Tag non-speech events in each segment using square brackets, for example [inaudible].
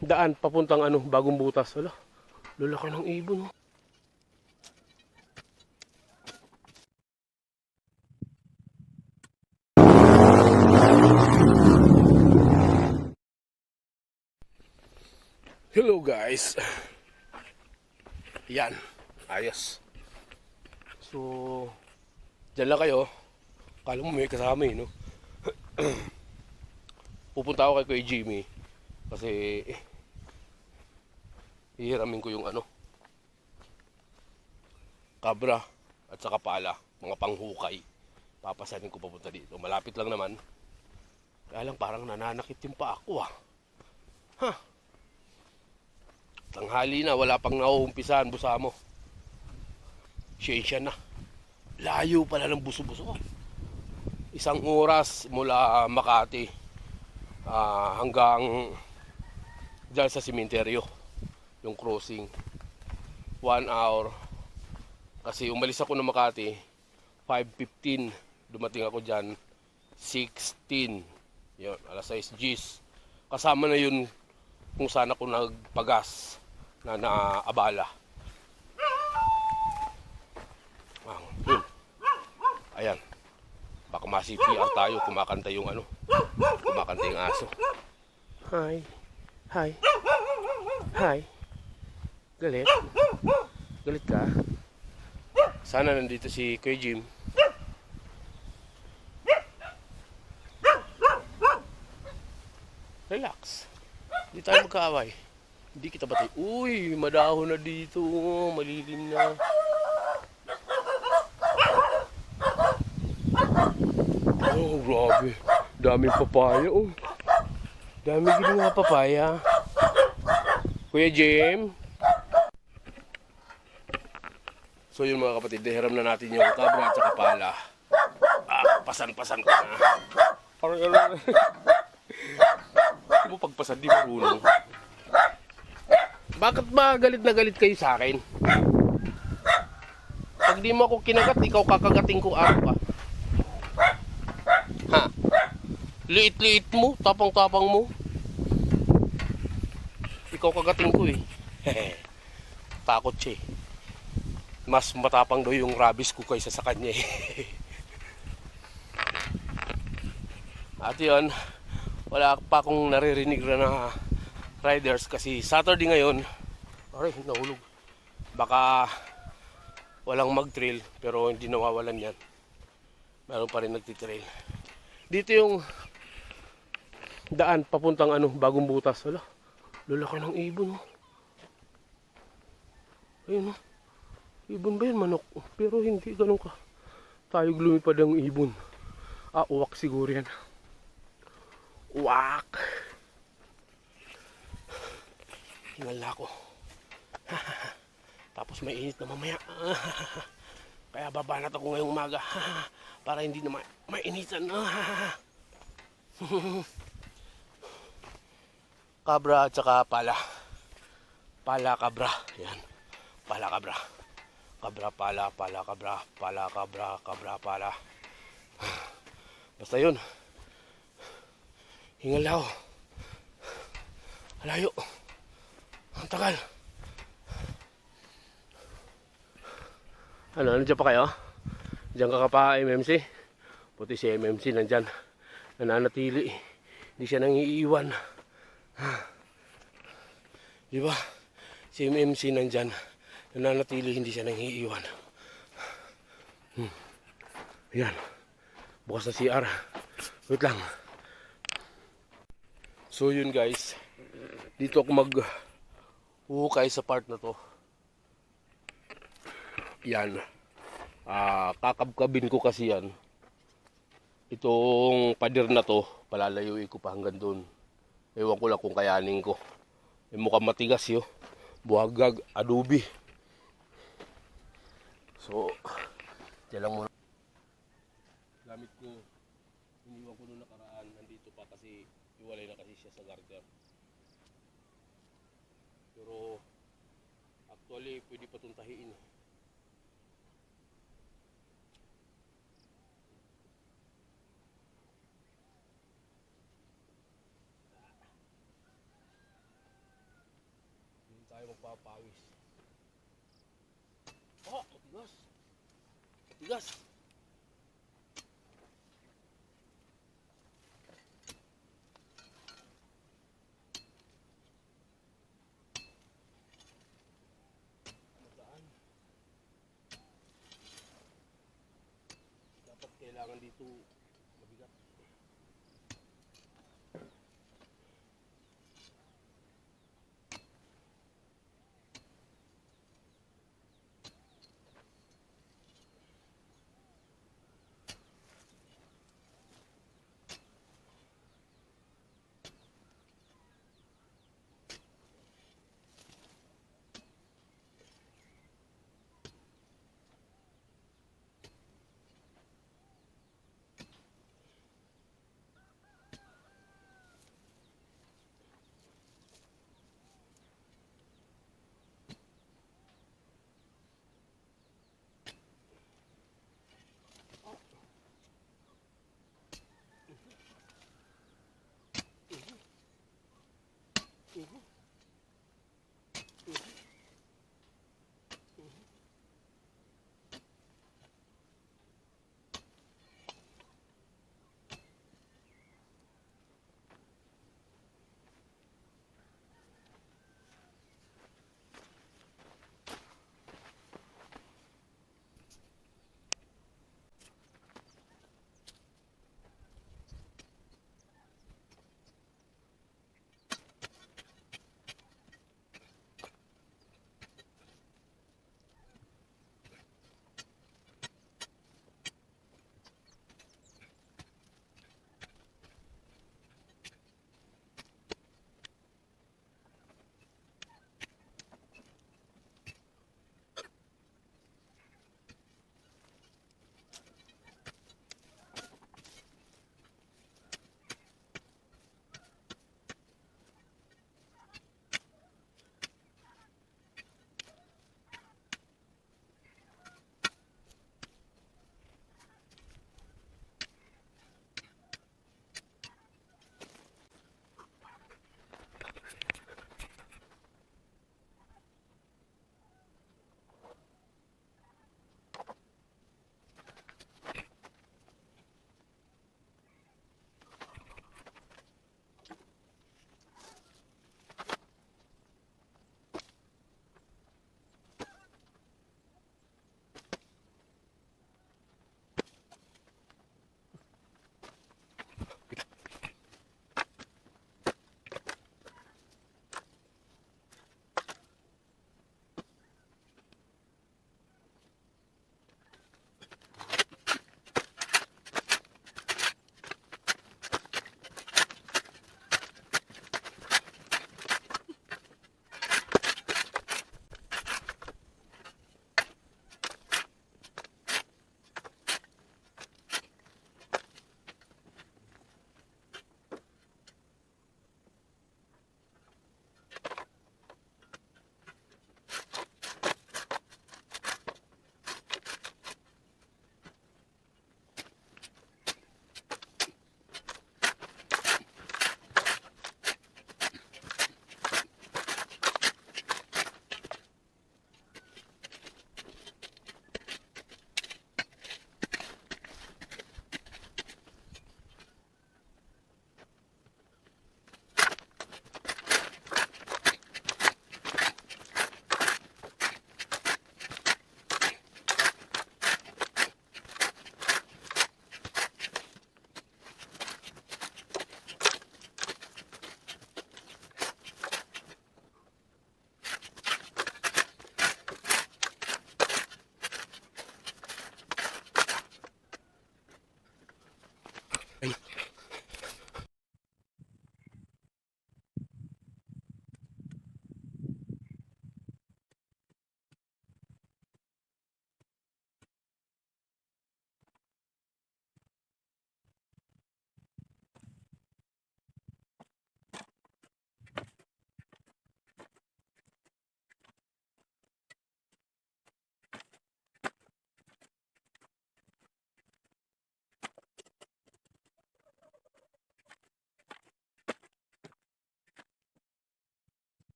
daan papuntang ano, bagong butas. Wala. Lalaki ng ibon. oh. Hello guys. Yan. Ayos. So, dyan lang kayo. Kala mo may kasama eh, no? [clears throat] Pupunta ako kay Kuya Jimmy. Kasi, eh, hihiramin ko yung ano, kabra at saka pala, mga panghukay. Papasanin ko papunta dito. Malapit lang naman. Kaya lang parang nananakit yung pa ako ah. Ha? Tanghali na, wala pang nauumpisahan busa mo. Siyensya na. Layo pala ng buso-buso. Isang oras mula Makati ah, hanggang dyan sa simenteryo. Yung crossing. One hour. Kasi umalis ako ng Makati, 5.15. Dumating ako dyan, 16. Yun, alas 6 Gs. Kasama na yun kung saan ako nagpagas na naabala. Ah, yun. Ayan. Baka ma-CPR tayo, kumakanta yung ano. Kumakanta yung aso. Hi. Hi. Hi. Galit. Galit ka? Sana nandito si Kuya Jim. Relax. Hindi tayo magkaaway. Hindi kita batay. Uy, madahon na dito. Malilim na. Oh, grabe. Daming papaya, oh. Dami gini nga papaya. Kuya Jim. So yun mga kapatid, dehiram na natin yung kabra at saka pala. Ah, pasan-pasan ko na. Parang ano mo pagpasan, di marunong. Bakit ba galit na galit kayo sa akin? Pag di mo ako kinagat, ikaw kakagating ko araw ka. Ha? Liit-liit mo, tapang-tapang mo. Ikaw kagating ko eh. [laughs] Takot siya eh. Mas matapang daw yung rabies ko kaysa sa kanya eh. [laughs] At yun, wala pa akong naririnig na, riders kasi Saturday ngayon, aray, nahulog. Baka walang mag-trail pero hindi nawawalan yan. Meron pa rin nagtitrail. Dito yung daan papuntang ano, bagong butas. Wala, lalaki ng ibon. Oh. Ayun oh. Ibon ba yun, manok? Pero hindi ganun ka. Tayo lumipad ang ibon. Ah, uwak siguro yan. Uwak! Hingal ako. [laughs] Tapos may init na mamaya. [laughs] Kaya babanat ako ngayong umaga. [laughs] Para hindi na ma- mainitan. Kabra at saka pala. Pala kabra. Yan. Pala kabra. Kabra pala, pala kabra, pala kabra, kabra pala. [sighs] Basta yun. Hingal ako. Malayo. Ang tagal. Ano, nandiyan pa kayo? Diyan ka pa, MMC? Puti si MMC nandyan. Nananatili. Hindi siya nang iiwan. [sighs] Di? Si MMC nandyan. Nananatili, hindi siya nang iiwan. Hmm. Ayan. Bukas na CR. Wait lang. So yun guys. Dito ako mag hukay sa part na to. Yan. Ah, kakabkabin ko kasi yan. Itong pader na to, palalayuin ko pa hanggang doon. Ewan ko lang kung kayanin ko. May mukhang matigas yo. Buhagag, adobe. So, dyan lang muna. Gamit ko, iniwan ko noong nakaraan, nandito pa kasi iwalay na kasi siya sa garter. Pero, actually, pwede pa itong tahiin. eh. napapawis. Ah, matigas. Magaan. Dapat kailangan dito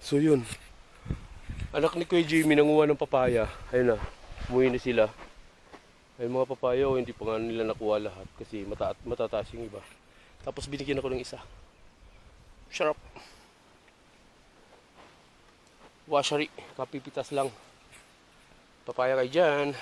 So yun. Anak ni Kuya Jimmy nanguha ng papaya. Ayun na. Umuwi na sila. Ay mga papaya oh, hindi pa nga nila nakuha lahat kasi mata matataas yung iba. Tapos binigyan ako ng isa. Sarap. Washari. Kapipitas lang. Papaya kay dyan.